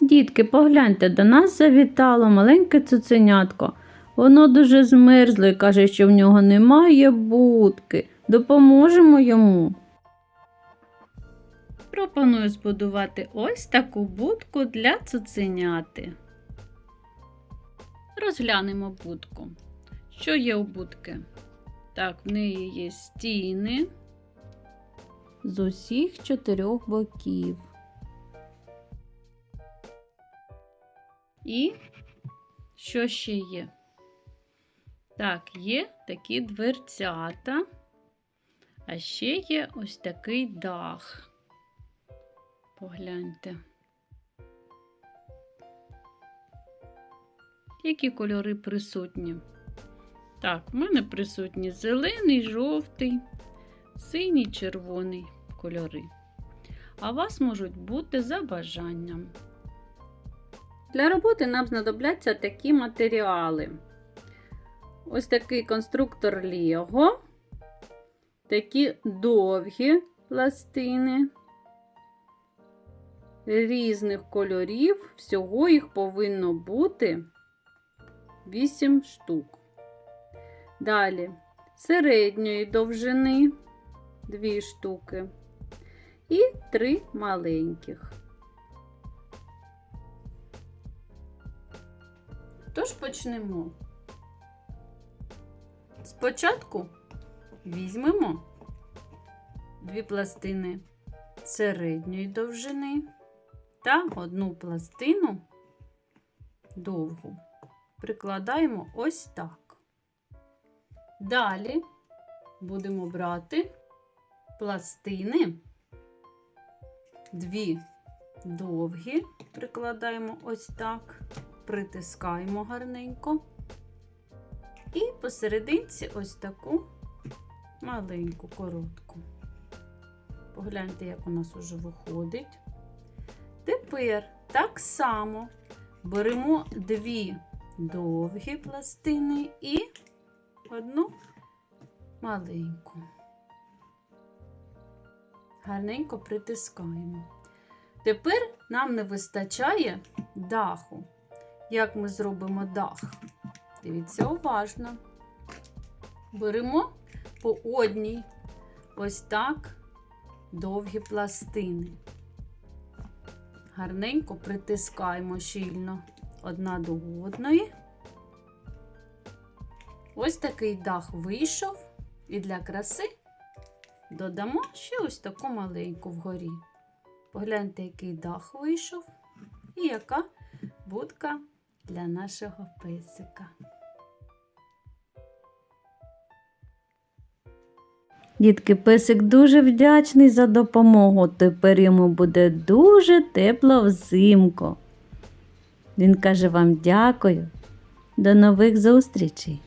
Дітки, погляньте, до нас завітало маленьке цуценятко. Воно дуже змерзло і каже, що в нього немає будки. Допоможемо йому. Пропоную збудувати ось таку будку для цуценяти. Розглянемо будку. Що є у будки? Так, в неї є стіни з усіх чотирьох боків. І що ще є? Так, є такі дверцята, а ще є ось такий дах. Погляньте. Які кольори присутні? Так, в мене присутні зелений, жовтий, синій, червоний кольори. А у вас можуть бути за бажанням. Для роботи нам знадобляться такі матеріали. Ось такий конструктор Лего, такі довгі пластини різних кольорів. Всього їх повинно бути 8 штук. Далі середньої довжини 2 штуки і 3 маленьких. Тож почнемо. Спочатку візьмемо дві пластини середньої довжини та одну пластину довгу. Прикладаємо ось так. Далі будемо брати пластини, дві довгі, прикладаємо ось так, притискаємо гарненько. І посерединці ось таку маленьку коротку. Погляньте, як у нас уже виходить. Тепер так само беремо дві довгі пластини і одну маленьку. Гарненько притискаємо. Тепер нам не вистачає даху. Як ми зробимо дах? Дивіться уважно. Беремо по одній ось так довгі пластини. Гарненько притискаємо щільно одна до одної. Ось такий дах вийшов, і для краси додамо ще ось таку маленьку вгорі. Погляньте, який дах вийшов і яка будка для нашого писика. Дітки, песик дуже вдячний за допомогу. Тепер йому буде дуже тепло взимку. Він каже вам дякую. До нових зустрічей!